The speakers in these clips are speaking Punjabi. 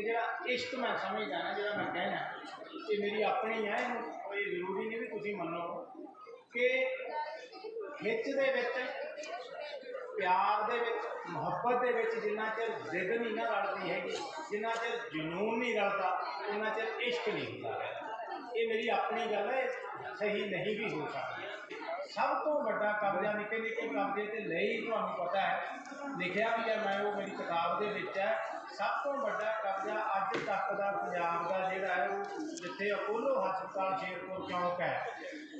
ਕਿ ਜਿਹੜਾ ਇਸ਼ਕ ਮੈਂ ਸਮਝਦਾ ਨਾ ਜਿਹੜਾ ਮੈਂ ਕਹਿਣਾ, ਇਹ ਮੇਰੀ ਆਪਣੀ ਹੈ, ਇਹਨੂੰ ਇਹ ਜ਼ਰੂਰੀ ਨਹੀਂ ਵੀ ਤੁਸੀਂ ਮੰਨੋ। ਕਿ ਖਿੱਚ ਦੇ ਵਿੱਚ, ਪਿਆਰ ਦੇ ਵਿੱਚ, ਮੁਹੱਬਤ ਦੇ ਵਿੱਚ ਜਿੰਨਾ ਚਿਰ ਜ਼ਿੱਦ ਨਹੀਂ ਨਾ ਰਲਦੀ ਹੈਗੀ, ਜਿੰਨਾ ਚਿਰ ਜਨੂਨ ਨਹੀਂ ਰਲਦਾ ਉਹਨਾਂ ਚਿਰ ਇਸ਼ਕ ਨਹੀਂ ਹੁੰਦਾ ਇਹ ਮੇਰੀ ਆਪਣੀ ਗੱਲ ਹੈ, ਸਹੀ ਨਹੀਂ ਵੀ ਹੋ ਸਕਦੀ। ਸਭ ਤੋਂ ਵੱਡਾ ਕਬਜ਼ਾ ਨਿੱਕੇ ਨਿੱਕੇ ਕਬਜ਼ੇ ਤੇ ਲਈ ਤੁਹਾਨੂੰ ਪਤਾ ਹੈ, ਲਿਖਿਆ ਵੀ ਹੈ ਮੈਂ, ਉਹ ਮੇਰੀ ਕਿਤਾਬ ਦੇ ਵਿੱਚ ਹੈ। ਸਭ ਤੋਂ ਵੱਡਾ ਕਬਜ਼ਾ ਅੱਜ ਤੱਕ ਦਾ ਪੰਜਾਬ ਦਾ ਜਿਹੜਾ ਹੈ, ਉਹ ਜਿੱਥੇ ਅਪੋਲੋ ਹਸਪਤਾਲ ਸ਼ੇਰਪੁਰ ਚੌਂਕ ਹੈ।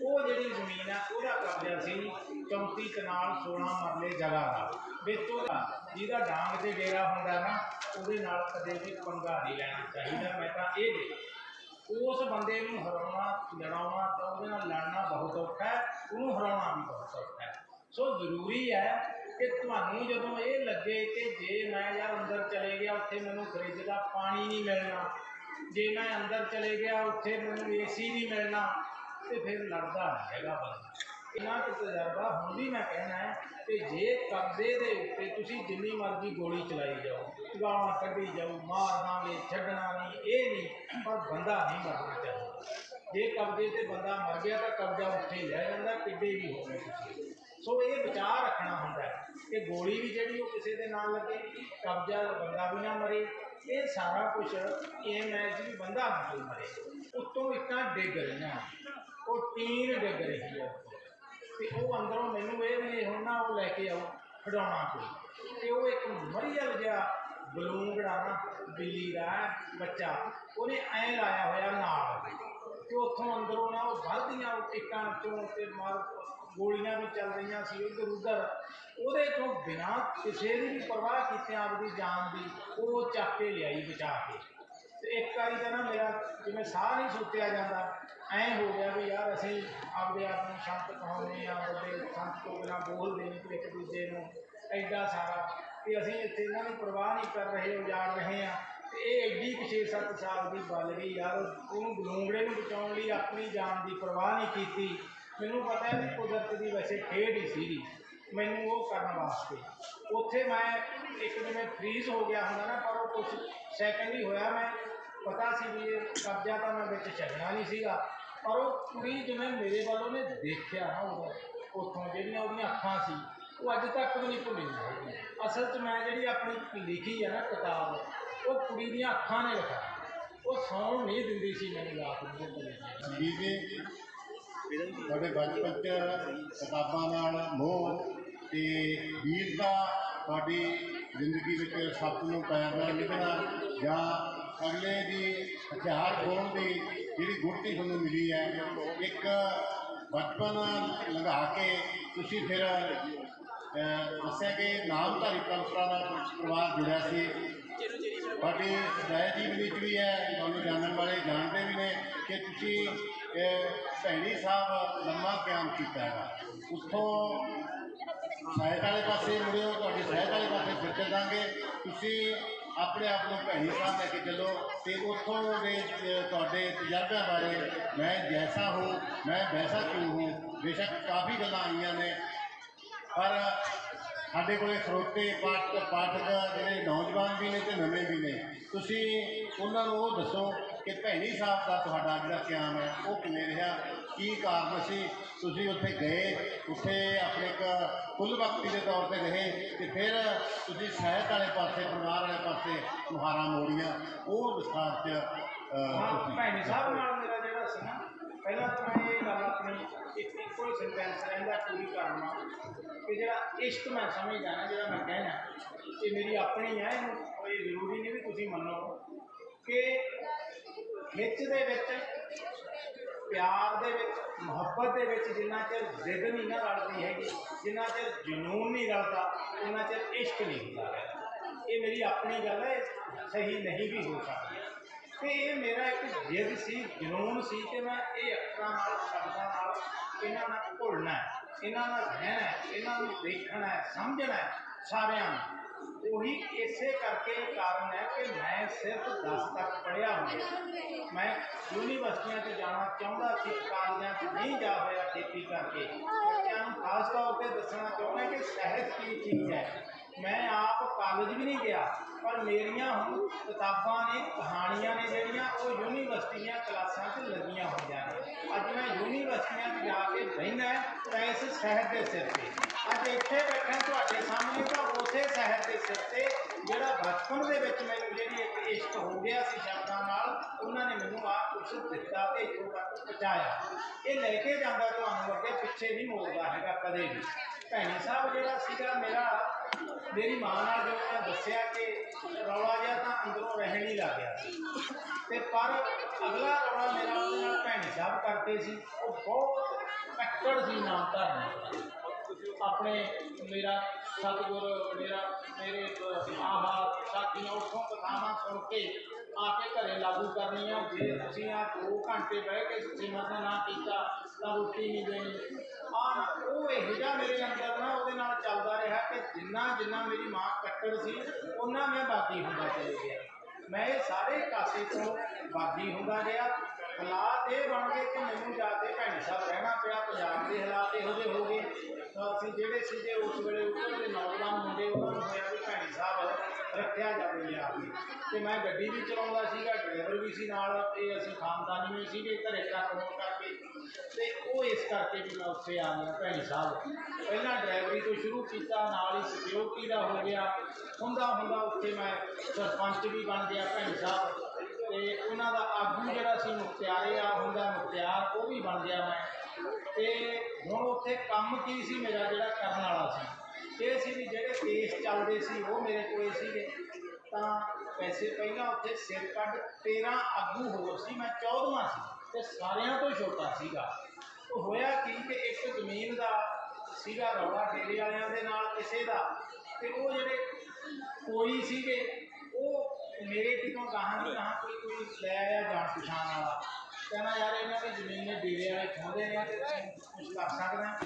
ਉਹ ਜਿਹੜੀ ਜ਼ਮੀਨ ਹੈ ਉਹਦਾ ਕਬਜ਼ਾ ਸੀ 34 ਕਨਾਲ 16 ਮਰਲੇ ਜਗ੍ਹਾ ਦਾ। ਵਿੱਚ ਦਾ ਜਿਹਦਾ ਡਾਂਗ ਤੇ ਡੇਰਾ ਹੁੰਦਾ ਨਾ, ਉਹਦੇ ਨਾਲ ਕਦੇ ਵੀ ਪੰਗਾ ਨਹੀਂ ਲੈਣਾ ਚਾਹੀਦਾ। ਮੈਂ ਤਾਂ ਇਹ ਦੇ ਉਸ ਬੰਦੇ ਨੂੰ ਹਰਾਉਣਾ, ਲੜਾਉਣਾ ਤਾਂ ਉਹਦੇ ਨਾਲ ਲੜਨਾ ਬਹੁਤ ਔਖਾ ਹੈ, ਉਹਨੂੰ ਹਰਾਉਣਾ ਵੀ ਬਹੁਤ ਔਖਾ ਹੈ। ਸੋ ਜ਼ਰੂਰੀ ਹੈ ਕਿ ਤੁਹਾਨੂੰ ਜਦੋਂ ਇਹ ਲੱਗੇ ਕਿ ਜੇ ਮੈਂ ਯਾਰ ਅੰਦਰ ਚਲੇ ਗਿਆ, ਉੱਥੇ ਮੈਨੂੰ ਫਰਿੱਜ ਦਾ ਪਾਣੀ ਨਹੀਂ ਮਿਲਣਾ। ਜੇ ਮੈਂ ਅੰਦਰ ਚਲੇ ਗਿਆ, ਉੱਥੇ ਮੈਨੂੰ ਏਸੀ ਨਹੀਂ ਮਿਲਣਾ, ਤੇ ਫਿਰ ਲੜਦਾ ਹੈਗਾ ਬੰਦਾ। ਇਹਨਾਂ ਕੁ ਤਜਰਬਾ ਹੁਣ ਵੀ ਮੈਂ ਕਹਿਣਾ ਹੈ ਕਿ ਜੇ ਕਬਜ਼ੇ ਦੇ ਉੱਤੇ ਤੁਸੀਂ ਜਿੰਨੀ ਮਰਜ਼ੀ ਗੋਲੀ ਚਲਾਈ ਜਾਓ ਗਾਲਾਂ ਕੱਢੀ ਜਾਓ, ਮਾਰ ਦਾਂਗੇ, ਛੱਡਣਾ ਨਹੀਂ, ਇਹ ਨਹੀਂ, ਪਰ ਬੰਦਾ ਨਹੀਂ ਮਰਨਾ ਚਾਹੀਦਾ। ਜੇ ਕਬਜ਼ੇ ਤੇ ਬੰਦਾ ਮਰ ਗਿਆ ਤਾਂ ਕਬਜ਼ਾ ਉੱਥੇ ਹੀ ਰਹਿ ਜਾਂਦਾ, ਕਿੱਡੇ ਵੀ ਹੋਵੇ ਤੁਸੀਂ। ਸੋ ਇਹ ਵਿਚਾਰ ਰੱਖਣਾ ਹੁੰਦਾ ਹੈ ਕਿ ਗੋਲੀ ਵੀ ਜਿਹੜੀ ਉਹ ਕਿਸੇ ਦੇ ਨਾਲ ਲੱਗੇ, ਕਬਜ਼ਾ ਬੰਦਾ ਵੀ ਨਾ ਮਰੇ, ਇਹ ਸਾਰਾ ਕੁਝ ਇਹ ਮੈਚ ਵੀ ਬੰਦਾ ਨਾ ਮਰੇ। ਉੱਤੋਂ ਇੱਟਾਂ ਡਿੱਗ ਰਹੀਆਂ। ਉਹ ਟੀਨ ਡਿੱਗ ਰਹੀ ਹੈ ਉੱਤੋਂ। ਤੇ ਉਹ ਅੰਦਰੋਂ ਮੈਨੂੰ ਇਹ ਵੀ ਹੁਣ ਨਾ ਉਹ ਲੈ ਕੇ ਆਓ ਖਿਡੌਣਾ ਕੋਈ। ਤੇ ਉਹ ਇੱਕ ਮਰੀਅਲ ਜਿਹਾ ਬਲੂਨ ਜਿਹੜਾ ਨਾ ਬਿੱਲੀ ਦਾ ਬੱਚਾ, ਉਹਨੇ ਐਂ ਲਾਇਆ ਹੋਇਆ ਨਾਲ। ਤੇ ਉੱਥੋਂ ਅੰਦਰੋਂ ਨਾ ਉਹ ਵੱਧਦੀਆਂ ਇੱਟਾਂ ਚੋਂ ਤੇ ਮਾਰ ਗੋਲੀਆਂ ਵੀ ਚੱਲ ਰਹੀਆਂ ਸੀ ਉੱਧਰ ਉੱਧਰ ਉਹਦੇ ਤੋਂ ਬਿਨਾਂ ਕਿਸੇ ਦੀ ਵੀ ਪਰਵਾਹ ਕੀਤੇ ਆਪਦੀ ਜਾਨ ਦੀ, ਉਹ ਚੱਕ ਕੇ ਲਿਆਈ ਬਚਾ ਕੇ। ਤੇ ਇੱਕ ਵਾਰੀ ਤਾਂ ਨਾ ਮੇਰਾ ਜਿਵੇਂ ਸਾਹ ਨਹੀਂ ਸੁੱਤਿਆ ਜਾਂਦਾ, ਐਂ ਹੋ ਗਿਆ ਵੀ ਯਾਰ ਅਸੀਂ ਆਪਦੇ ਆਪ ਨੂੰ ਸ਼ਾਂਤ ਕਹਾਉਂਦੇ ਆ ਵੱਡੇ ਸੰਤ ਤੋਂ ਬਿਨਾਂ ਬੋਲਦੇ ਨਹੀਂ ਇੱਕ ਦੂਜੇ ਨੂੰ, ਐਡਾ ਸਾਰਾ। ਕਿ ਅਸੀਂ ਇੱਥੇ ਇਹਨਾਂ ਨੂੰ ਪਰਵਾਹ ਨਹੀਂ ਕਰ ਰਹੇ, ਉਜਾੜ ਰਹੇ ਆ ਤੇ ਇਹ ਐਡੀ ਕੁ 6-7 ਸਾਲ ਦੀ ਗੱਲ ਗਈ ਯਾਰ, ਉਹਨੂੰ ਬਲੂੰਗੜੇ ਨੂੰ ਬਚਾਉਣ ਲਈ ਆਪਣੀ ਜਾਨ ਦੀ ਪਰਵਾਹ ਨਹੀਂ ਕੀਤੀ। ਮੈਨੂੰ ਪਤਾ ਹੈ ਵੀ ਕੁਦਰਤ ਦੀ ਵੈਸੇ ਖੇਡ ਹੀ ਸੀਗੀ। ਮੈਨੂੰ ਉਹ ਕਰਨ ਵਾਸਤੇ। ਉੱਥੇ ਮੈਂ ਇੱਕ ਜਿਵੇਂ ਫ੍ਰੀਜ਼ ਹੋ ਗਿਆ ਹੁੰਦਾ ਨਾ, ਪਰ ਉਹ ਕੁਝ ਸੈਕਿੰਡ ਹੀ ਹੋਇਆ। ਮੈਂ ਪਤਾ ਸੀ ਵੀ ਇਹ ਕਬਜ਼ਾ ਤਾਂ ਮੈਂ ਵਿੱਚ ਛੱਡਣਾ ਨਹੀਂ ਸੀਗਾ। ਪਰ ਉਹ ਕੁੜੀ ਜਿਵੇਂ ਮੇਰੇ ਵੱਲ ਉਹਨੇ ਦੇਖਿਆ ਨਾ ਉਦੋਂ ਉੱਥੋਂ ਜਿਹੜੀਆਂ ਉਹਦੀਆਂ ਅੱਖਾਂ ਸੀ, ਉਹ ਅੱਜ ਤੱਕ ਵੀ ਨਹੀਂ ਭੁੱਲੀ ਅਸਲ 'ਚ ਮੈਂ ਜਿਹੜੀ ਆਪਣੀ ਲਿਖੀ ਹੈ ਨਾ ਕਿਤਾਬ, ਉਹ ਕੁੜੀ ਦੀਆਂ ਅੱਖਾਂ ਨੇ ਲਿਖਿਆ ਉਹ ਸੌਣ ਨਹੀਂ ਦਿੰਦੀ ਸੀ ਮੈਨੂੰ ਰਾਤ ਨੂੰ। ਉਹ ਕਦੇ ਜੀ ਤੁਹਾਡੇ ਬਚਪਨ ਚ ਕਿਤਾਬਾਂ ਨਾਲ ਮੋਹ ਤੇ ਵੀਰ ਦਾ ਤੁਹਾਡੀ ਜ਼ਿੰਦਗੀ ਵਿੱਚ ਸੱਪ ਨੂੰ ਪੈਰ ਨਾਲ ਨਿਭਣਾ ਜਾਂ ਅਗਲੇ ਦੀ ਹਥਿਆਰ ਖੋਣ ਦੀ ਜਿਹੜੀ ਗੁਰਤੀ ਤੁਹਾਨੂੰ ਮਿਲੀ ਹੈ, ਇੱਕ ਬਚਪਨ ਲਗਾ ਕੇ ਤੁਸੀਂ ਫਿਰ ਦੱਸਿਆ ਕਿ ਨਾਮਧਾਰੀ ਪਰੰਪਰਾ ਨਾਲ ਪਰਿਵਾਰ ਜੁੜਿਆ ਸੀ। ਤੁਹਾਡੀ ਸਹਿ ਜੀਵਨ ਵਿੱਚ ਵੀ ਹੈ, ਤੁਹਾਨੂੰ ਜਾਣਨ ਵਾਲੇ ਜਾਣਦੇ ਵੀ ਨੇ ਕਿ ਤੁਸੀਂ ਅਹ, ਭੈਣੀ ਸਾਹਿਬ ਲੰਮਾ ਕਿਆਮ ਕੀਤਾ ਹੈ ਉੱਥੋਂ ਸਾਹਿਤ ਵਾਲੇ ਪਾਸੇ ਮੁੜਿਓ ਤੁਹਾਡੀ ਸਾਹਿਤ ਵਾਲੇ ਪਾਸੇ ਫਿਰ ਚੱਲਾਂਗੇ ਤੁਸੀਂ ਆਪਣੇ ਆਪ ਨੂੰ ਭੈਣੀ ਸਾਹਿਬ ਲੈ ਕੇ ਚੱਲੋ ਤੇ ਉੱਥੋਂ ਦੇ ਤੁਹਾਡੇ ਤਜਰਬਿਆਂ ਬਾਰੇ ਮੈਂ ਜੈਸਾ ਹੂੰ ਮੈਂ ਵੈਸਾ ਕਿਉਂ ਹੂੰ? ਬੇਸ਼ੱਕ ਕਾਫੀ ਗੱਲਾਂ ਆਈਆਂ ਨੇ। ਪਰ ਸਾਡੇ ਕੋਲੇ ਸਰੋਤੇ ਪਾਠਕ ਪਾਠਕ ਜਿਹੜੇ ਨੌਜਵਾਨ ਵੀ ਨੇ ਤੇ ਨਵੇਂ ਵੀ ਨੇ। ਤੁਸੀਂ ਉਹਨਾਂ ਨੂੰ ਉਹ ਦੱਸੋ ਕਿ ਭੈਣੀ ਸਾਹਿਬ ਦਾ ਤੁਹਾਡਾ ਜਿਹੜਾ ਕਿਆਮ ਹੈ ਉਹ ਕਿਵੇਂ ਰਿਹਾ? ਕੀ ਕਾਰਨ ਸੀ? ਤੁਸੀਂ ਉੱਥੇ ਗਏ ਉੱਥੇ ਆਪਣੇ ਇੱਕ ਕੁੱਲ ਵਕਤੀ ਦੇ ਤੌਰ ਤੇ ਰਹੇ ਤੇ ਫਿਰ ਤੁਸੀਂ ਸਹਿਤ ਵਾਲੇ ਪਾਸੇ ਪਰਿਵਾਰ ਵਾਲੇ ਪਾਸੇ ਮੁਹਾਰਾ ਮੋੜੀਆਂ। ਉਹ ਵਿਸਥਾਰ ਚ ਤੁਸੀਂ ਭੈਣੀ ਸਾਹਿਬ ਨਾਲ ਮੇਰਾ ਜਿਹੜਾ ਸੀ ਨਾ ਪਹਿਲਾਂ ਤਾਂ ਮੈਂ ਇਹ ਗੱਲ ਆਪਣੀ ਇੱਕ ਇੱਕੋ ਹੀ ਸੈਂਟੈਂਸ ਰਹਿੰਦਾ ਪੂਰੀ ਕਰਨਾ ਕਿ ਜਿਹੜਾ ਇਸ਼ਕ ਮੈਂ ਸਮਝਦਾ ਨਾ ਜਿਹੜਾ ਮੈਂ ਕਹਿਣਾ, ਇਹ ਮੇਰੀ ਆਪਣੀ ਹੈ, ਇਹਨੂੰ ਇਹ ਜ਼ਰੂਰੀ ਨਹੀਂ ਵੀ ਤੁਸੀਂ ਮੰਨੋ। ਕਿ ਖਿੱਚ ਦੇ ਵਿੱਚ, ਪਿਆਰ ਦੇ ਵਿੱਚ, ਮੁਹੱਬਤ ਦੇ ਵਿੱਚ ਜਿੰਨਾ ਚਿਰ ਜ਼ਿੱਦ ਨਹੀਂ ਨਾ ਰਲਦੀ ਹੈਗੀ, ਜਿੰਨਾ ਚਿਰ ਜਨੂਨ ਨਹੀਂ ਰਲਦਾ ਉਹਨਾਂ ਚਿਰ ਇਸ਼ਕ ਨਹੀਂ ਹੁੰਦਾ ਇਹ ਮੇਰੀ ਆਪਣੀ ਗੱਲ ਹੈ ਸਹੀ ਨਹੀਂ ਵੀ ਹੋ ਸਕਦੀ। ਤੇ ਇਹ ਮੇਰਾ ਇੱਕ ਜਿੱਦ ਸੀ, ਜਨੂਨ ਸੀ ਕਿ ਮੈਂ ਇਹ ਅੱਖਰਾਂ ਨਾਲ, ਸ਼ਬਦਾਂ ਨਾਲ ਇਹਨਾਂ ਨਾਲ ਘੁਲਣਾ ਇਹਨਾਂ ਨਾਲ ਰਹਿਣਾ ਇਹਨਾਂ ਨੂੰ ਦੇਖਣਾ ਸਮਝਣਾ ਸਾਰਿਆਂ ਨੂੰ। ਉਹੀ ਇਸੇ ਕਰਕੇ ਕਾਰਨ ਹੈ ਕਿ ਮੈਂ ਸਿਰਫ 10 ਤੱਕ ਪੜ੍ਹਿਆ ਹੋਇਆ ਮੈਂ ਯੂਨੀਵਰਸਿਟੀਆਂ 'ਚ ਜਾਣਾ ਚਾਹੁੰਦਾ ਸੀ, ਕਾਲਜਾਂ 'ਚ ਨਹੀਂ ਜਾ ਹੋਇਆ ਖੇਤੀ ਕਰਕੇ। ਬੱਚਿਆਂ ਨੂੰ ਖਾਸ ਤੌਰ ਤੇ ਦੱਸਣਾ ਚਾਹੁੰਦਾ ਕਿ ਸਾਹਿਤ ਕੀ ਚੀਜ਼ ਹੈ। ਮੈਂ ਆਪ ਕਾਲਜ ਵੀ ਨਹੀਂ ਗਿਆ, ਪਰ ਮੇਰੀਆਂ ਹੁਣ ਕਿਤਾਬਾਂ ਨੇ, ਕਹਾਣੀਆਂ ਨੇ ਜਿਹੜੀਆਂ, ਉਹ ਯੂਨੀਵਰਸਿਟੀ ਦੀਆਂ ਕਲਾਸਾਂ 'ਚ ਲੱਗੀਆਂ ਹੋਈਆਂ ਨੇ। ਅੱਜ ਮੈਂ ਯੂਨੀਵਰਸਿਟੀਆਂ 'ਚ ਜਾ ਕੇ ਬਹਿਨਾ ਤਾਂ ਇਸ ਸ਼ਹਿਰ ਦੇ ਸਿਰ ਤੇ। ਅੱਜ ਇੱਥੇ ਬੈਠਾ ਤੁਹਾਡੇ ਸਾਹਮਣੇ, ਤਾਂ ਉਸੇ ਸ਼ਹਿਰ ਦੇ ਸਿਰ ਤੇ ਜਿਹੜਾ ਬਚਪਨ ਦੇ ਵਿੱਚ ਮੈਨੂੰ ਜਿਹੜੀ ਇੱਕ ਇਸ਼ਕ ਹੋ ਗਿਆ ਸੀ ਸ਼ਬਦਾਂ ਨਾਲ, ਉਹਨਾਂ ਨੇ ਮੈਨੂੰ ਆ ਕੁਛ ਦਿੱਤਾ ਤੇ ਇੱਥੋਂ ਤੱਕ ਪਹੁੰਚਾਇਆ। ਇਹ ਲੈ ਕੇ ਜਾਂਦਾ ਤੁਹਾਨੂੰ ਅੱਗੇ ਪਿੱਛੇ ਨਹੀਂ ਮੋੜਦਾ ਹੈਗਾ ਕਦੇ ਵੀ। ਭੈਣੀ ਸਾਹਿਬ ਜਿਹੜਾ ਸੀਗਾ ਮੇਰਾ ਮੇਰੀ ਮਾਂ ਨਾਲ ਜਦੋਂ ਮੈਂ ਦੱਸਿਆ ਕਿ ਰੌਲਾ ਜਿਹਾ ਤਾਂ ਅੰਦਰੋਂ ਰਹਿਣ ਹੀ ਲੱਗ ਗਿਆ ਸੀ। ਤੇ ਪਰ ਅਗਲਾ ਰੌਲਾ ਮੇਰਾ ਉਹਦੇ ਨਾਲ ਭੈਣੀ ਸਾਹਿਬ ਕਰਦੇ ਸੀ। ਉਹ ਬਹੁਤ ਕੱਟੜ ਸੀ ਨਾਮ ਧਰਨ ਆਪਣੇ ਮੇਰਾ ਸਤਿਗੁਰ, ਮੇਰਾ, ਮੇਰੇ ਆਹਾ ਸਾਥੀਆਂ, ਉੱਥੋਂ ਕਥਾਵਾਂ ਸੁਣ ਕੇ ਆ ਕੇ ਘਰੇ ਲਾਗੂ ਕਰਨੀ ਆ, ਜੇ ਤੁਸੀਂ ਆ 2 ਘੰਟੇ ਬਹਿ ਕੇ ਮਸਾ ਨਾ ਕੀਤਾ ਤਾਂ ਰੋਟੀ ਨਹੀਂ ਦੇਣੀ। ਆ ਉਹ ਇਹੋ ਜਿਹਾ ਮੇਰੇ ਅੰਦਰ ਨਾ ਉਹਦੇ ਨਾਲ ਚੱਲਦਾ ਰਿਹਾ ਕਿ ਜਿੰਨਾ ਜਿੰਨਾ ਮੇਰੀ ਮਾਂ ਕੱਟੜ ਸੀ ਉਹਨਾਂ ਮੈਂ ਬਾਕੀ ਹੁੰਦਾ ਚਲੇ ਗਿਆ। ਮੈਂ ਇਹ ਸਾਰੇ ਕਾਸੇ ਤੋਂ ਬਾਗੀ ਹੁੰਦਾ ਗਿਆ ਹਾਲਾਤ ਇਹ ਬਣ ਗਏ ਕਿ ਮੈਨੂੰ ਜਾ ਕੇ ਭੈਣੀ ਸਾਹਿਬ ਰਹਿਣਾ ਪਿਆ, ਪੰਜਾਬ ਦੇ ਹਾਲਾਤ ਇਹੋ ਜਿਹੇ ਹੋ ਗਏ। ਤਾਂ ਅਸੀਂ ਜਿਹੜੇ ਸੀਗੇ ਉਸ ਵੇਲੇ ਉੱਪਰ ਦੇ ਨੌਜਵਾਨ ਮੁੰਡੇ, ਉਹਨਾਂ ਨੂੰ ਹੋਇਆ ਵੀ ਭੈਣੀ ਸਾਹਿਬ ਰੱਖਿਆ ਜਾਵੇ ਲਿਆ ਕੇ। ਤੇ ਮੈਂ ਗੱਡੀ ਵੀ ਚਲਾਉਂਦਾ ਸੀਗਾ, ਡਰਾਈਵਰ ਵੀ ਸੀ ਨਾਲ, ਤੇ ਅਸੀਂ ਖਾਨਦਾਨੀ ਵੀ ਸੀਗੇ, ਘਰੇ ਟਰੱਕ ਹੋਣ ਕਰਕੇ। ਤੇ ਉਹ ਇਸ ਕਰਕੇ ਵੀ ਮੈਂ ਉੱਥੇ ਆ ਗਿਆ, ਭੈਣੀ ਸਾਹਿਬ। ਪਹਿਲਾਂ ਡਰਾਈਵਰੀ ਤੋਂ ਸ਼ੁਰੂ ਕੀਤਾ, ਨਾਲ ਹੀ ਸਿਕਿਉਰਿਟੀ ਦਾ ਹੋ ਗਿਆ। ਹੁੰਦਾ ਹੁੰਦਾ ਉੱਥੇ ਮੈਂ ਸਰਪੰਚ ਵੀ ਬਣ ਗਿਆ, ਭੈਣੀ ਸਾਹਿਬ। ਤੇ ਉਹਨਾਂ ਦਾ ਆਗੂ ਜਿਹੜਾ ਸੀ ਮੁਖਤਿਆਰੇ ਆ ਹੁੰਦਾ ਮੁਖਤਿਆਰ, ਉਹ ਵੀ ਬਣ ਗਿਆ ਮੈਂ। ਤੇ ਹੁਣ ਉੱਥੇ ਕੰਮ ਕੀ ਸੀ ਮੇਰਾ ਜਿਹੜਾ ਕਰਨ ਵਾਲਾ ਸੀ? ਇਹ ਸੀ ਵੀ ਜਿਹੜੇ ਕੇਸ ਚੱਲਦੇ ਸੀ, ਉਹ ਮੇਰੇ ਕੋਲੇ ਸੀਗੇ। ਤਾਂ ਪੈਸੇ ਪਹਿਲਾਂ ਉੱਥੇ ਸਿਰ ਕੱਢ 13 ਆਗੂ ਹੋਰ ਸੀ, ਮੈਂ 14ਵਾਂ ਸੀ ਤੇ ਸਾਰਿਆਂ ਤੋਂ ਛੋਟਾ ਸੀਗਾ। ਉਹ ਹੋਇਆ ਕੀ ਕਿ ਇੱਕ ਜ਼ਮੀਨ ਦਾ ਸੀਗਾ ਰੌਲਾ ਡੇਰੇ ਵਾਲਿਆਂ ਦੇ ਨਾਲ ਕਿਸੇ ਦਾ ਤੇ ਉਹ ਜਿਹੜੇ ਕੋਈ ਸੀਗੇ, ਉਹ ਮੇਰੇ ਕਿਤੋਂ ਗਾਹਾਂ ਦੀ ਗਾਹਾਂ ਕੋਈ ਕੋਈ ਲੈ ਆਇਆ ਜਾਣ ਪਛਾਣ ਵਾਲਾ। ਕਹਿੰਦਾ ਯਾਰ ਇਹਨਾਂ ਦੀ ਜ਼ਮੀਨ ਨੇ ਡੇਰੇ ਵਾਲੇ ਚਾਹੁੰਦੇ ਨੇ ਕੁਝ ਕਰ ਸਕਦਾ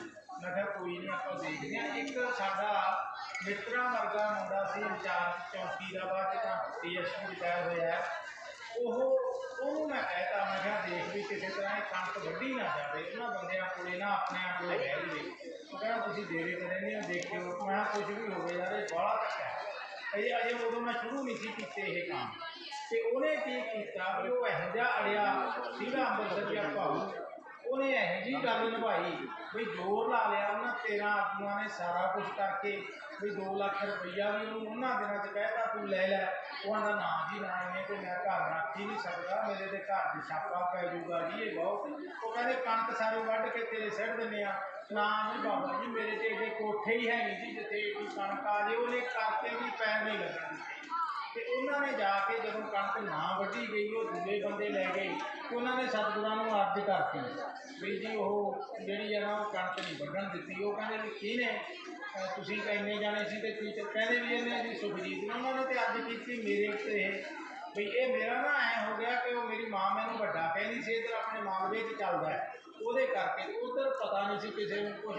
ਮੈਂ ਕਿਹਾ ਕੋਈ ਨਹੀਂ, ਆਪਾਂ ਦੇਖਦੇ ਹਾਂ। ਇੱਕ ਸਾਡਾ ਮਿੱਤਰਾਂ ਵਰਗਾ ਮੁੰਡਾ ਸੀ ਇੰਚਾਰਜ ਚੌਂਕੀ ਦਾ ਬਾਅਦ ਚ ਤਾਂ ਡੀਐਸਪੀ ਰਿਟਾਇਰ ਹੋਇਆ। ਉਹ, ਉਹਨੂੰ ਮੈਂ ਕਹਿਤਾ ਮੈਂ ਕਿਹਾ ਦੇਖ ਵੀ ਕਿਸੇ ਤਰ੍ਹਾਂ ਇਹ ਕਣਕ ਵੱਢੀ ਨਾ ਜਾਵੇ। ਇਹਨਾਂ ਬੰਦਿਆਂ ਕੋਲੇ ਨਾ ਆਪਣੇ ਆਪ ਕੋਲੇ ਰਹਿ ਜਵੇ ਉਹ ਕਹਿੰਦਾ ਤੁਸੀਂ ਦੇਰੇ ਤੇ ਰਹਿੰਦੇ ਹੋ, ਦੇਖਿਓ। ਮੈਂ ਕਿਹਾ ਕੁਝ ਵੀ ਹੋਵੇ ਯਾਰ, ਇਹ ਬਾਹਲਾ ਧੱਕਾ ਹੈ। ਇਹ ਅਜੇ ਉਦੋਂ ਮੈਂ ਸ਼ੁਰੂ ਨਹੀਂ ਸੀ ਕੀਤੇ ਇਹ ਕੰਮ। ਤੇ ਉਹਨੇ ਕੀ ਕੀਤਾ ਵੀ ਉਹ ਇਹੋ ਜਿਹਾ ਅੜਿਆ, ਸੀਗਾ ਅੰਮ੍ਰਿਤਸਰ ਜਿਹਾ ਭਾਊ ਉਹਨੇ ਇਹੋ ਜਿਹੀ ਗੱਲ ਨਿਭਾਈ ਵੀ ਜ਼ੋਰ ਲਾ ਲਿਆ ਉਹਨਾਂ 13 ਆਦਮੀਆਂ ਨੇ ਸਾਰਾ ਕੁਝ ਕਰਕੇ ਵੀ 2 ਲੱਖ ਰੁਪਈਆ ਵੀ ਉਹਨੂੰ ਉਹਨਾਂ ਦਿਨਾਂ 'ਚ ਕਹਿਤਾ, ਤੂੰ ਲੈ ਲੈ। ਉਹਨਾਂ ਦਾ ਨਾ ਜੀ, ਨਾ ਇਹਨੇ ਤੇ ਮੈਂ ਘਰ ਰੱਖ ਹੀ ਨਹੀਂ ਸਕਦਾ। ਮੇਰੇ ਤੇ ਘਰ 'ਚ ਛਾਪਾ ਪੈ ਜਾਊਗਾ ਜੀ, ਇਹ ਬਹੁਤ। ਉਹ ਕਹਿੰਦੇ, ਕਣਕ ਸਾਰੇ ਵੱਢ ਕੇ ਤੇਰੇ ਸਿੱਟ ਦਿੰਦੇ ਆ। ਨਾ ਜੀ ਬਾਬਾ ਜੀ, ਮੇਰੇ ਤੇ ਇਹਦੇ ਕੋਠੇ ਹੀ ਹੈ ਨਹੀਂ ਜੀ, ਜਿੱਥੇ ਏਡੀ ਕਣਕ ਆ ਜੇ, ਉਹਨੇ ਕਰਕੇ ਵੀ ਪੈਰ ਨਹੀਂ ਲੱਗਣ ਦਿੱਤੇ। ਤੇ ਉਹਨਾਂ ਨੇ ਜਾ ਕੇ ਜਦੋਂ ਕਣਕ ਨਾ ਵੱਢੀ ਗਈ, ਉਹ ਦੂਜੇ ਬੰਦੇ ਲੈ ਗਏ। ਉਹਨਾਂ ਨੇ ਸਤਿਗੁਰਾਂ ਨੂੰ ਅਰਜ਼ ਕਰਤੀ ਵੀ ਜੀ, ਉਹ ਜਿਹੜੀ ਹੈ ਨਾ, ਉਹ ਕਣਕ ਨਹੀਂ ਵੱਢਣ ਦਿੱਤੀ। ਉਹ ਕਹਿੰਦੇ ਵੀ ਕਿਹਨੇ? ਅਹ ਤੁਸੀਂ ਤਾਂ ਇੰਨੇ ਜਾਣੇ ਸੀ ਤੇ ਕੀ ਕਹਿੰਦੇ ਵੀ ਇਹਨੇ ਜੀ ਸੁਖਜੀਤ ਨੇ ਉਹਨਾਂ ਨੇ ਤੇ ਅਰਜ਼ ਕੀਤੀ, ਮੇਰੇ ਉੱਤੇ। ਇਹ ਵੀ ਇਹ ਮੇਰਾ ਨਾ ਐ ਹੋ ਗਿਆ ਕਿ ਉਹ ਮੇਰੀ ਮਾਂ ਮੈਨੂੰ ਵੱਡਾ ਕਹਿੰਦੀ ਸੀ, ਇੱਧਰ ਆਪਣੇ ਮਾਲਵੇ 'ਚ ਚੱਲਦਾ ਹੈ। ਉਹਦੇ ਕਰਕੇ ਉਧਰ ਪਤਾ ਨਹੀਂ ਸੀ ਕਿਸੇ ਨੂੰ ਕੁਝ